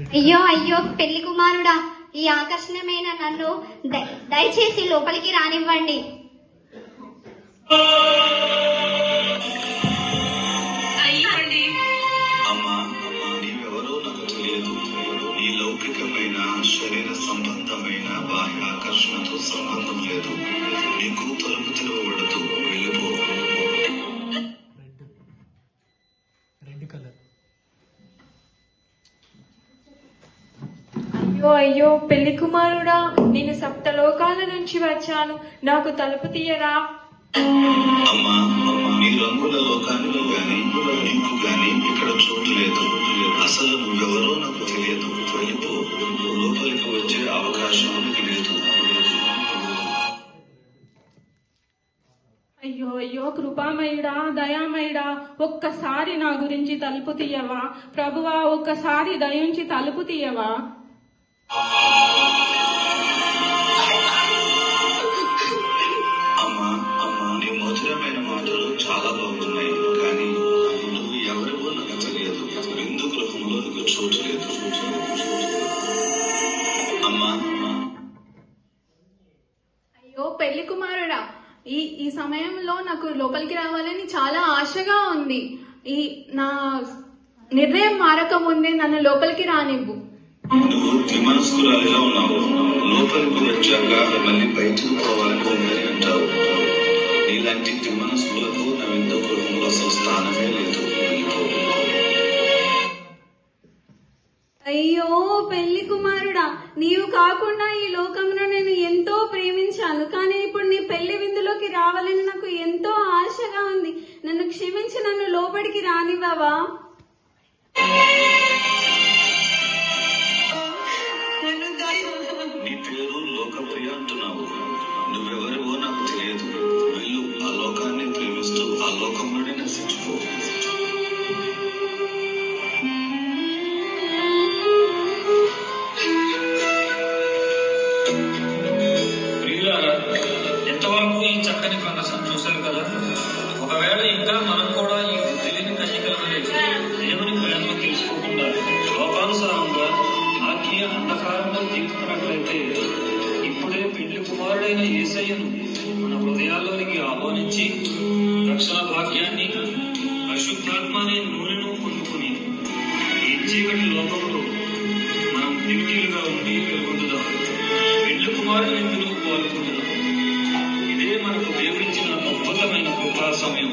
అయ్యో అయ్యో పెళ్ళి కుమారుడా ఈ ఆకర్షణమైన నన్ను దయ- దయచేసి లోపలికి రానివ్వండి. లౌకికమైన శరీర సంబంధమైన బాహ్య ఆకర్షణతో సంబంధం లేదు. నీకు తలుపు తెరవబడదు. వెళ్ళిపో. Red colour. అయ్యో అయ్యో పెళ్ళి కుమారుడా నేను సప్తలోకాల నుంచి వచ్చాను. నాకు తలుపు తీయరా? అమ్మా అమ్మా నీ రంగుల లోకానికి గాని నీకు గాని ఇక్కడ చోటు లేదు. అసలు నువ్వెవరో నాకు తెలియదు. వెళ్ళిపో. లోపలికి వచ్చే అవకాశం నీకు లేదు. అయ్యో అయ్యో కృపామయుడా దయామయుడా ఒక్కసారి నా గురించి తలుపు తీయవా? ప్రభువా ఒక్కసారి దయించి తలుపు తీయవా? అమ్మా అమ్మా నీ మధురమైన మాటలు చాలా బాగున్నాయి. కానీ నువ్వు ఎవరివో విందు గృహంలో నీకు చోటు లేదు అమ్మా అయ్యో పెళ్ళి కుమారుడా ఈ ఈ సమయంలో నాకు లోపలికి రావాలని చాలా ఆశగా ఉంది. ఈ నా నిర్ణయం మారక ముందే నన్ను లోపలికి రానివ్వు. నువ్వు విమనస్కురాలిగా ఉన్నావు. లోపలికి వచ్చాక మళ్ళీ బయటకు పోవాలని ఉందని అంటావు. నీలాంటి విమనస్కులకు నా విందు గృహంలో అసలు స్థానమే లేదు. అయ్యో పెళ్ళి కుమారుడా నీవు కాకుండా ఈ లోకంలో నేను ఎంతో ప్రేమించాను. కానీ ఇప్పుడు నీ పెళ్ళి విందులోకి రావాలని నాకు ఎంతో ఆశగా ఉంది. నన్ను క్షమించి నన్ను లోపలికి రానివ్వవా? లోకప్రియ అంటున్నావు. నువ్వెవరివో నాకు తెలియదు. వెళ్ళు ఆ లోకాన్ని ప్రేమిస్తూ ఆ లోకంలోనే నశించుకో. ఎంతవరకు ఈ చక్కని ప్రదర్శన చూశారు కదా? ఒకవేళ ఇంకా మనం కూడా కుమారుడైన ఏసయ్యను మన హృదయాల్లోనికి ఆహ్వానించి రక్షణ భాగ్యాన్ని పరిశుద్ధాత్మ అనే నూనెను పొందుకుని ఈ చీకటి లోకంలో మనం దివిటీలుగా ఉండి వెలుగొందుదాం. పెళ్ళి కుమారుడు ఎందుకు పాల్గొంటున్నాం ఇదే మనకు దేవుడిచ్చిన అద్భుతమైన కృపా సమయం.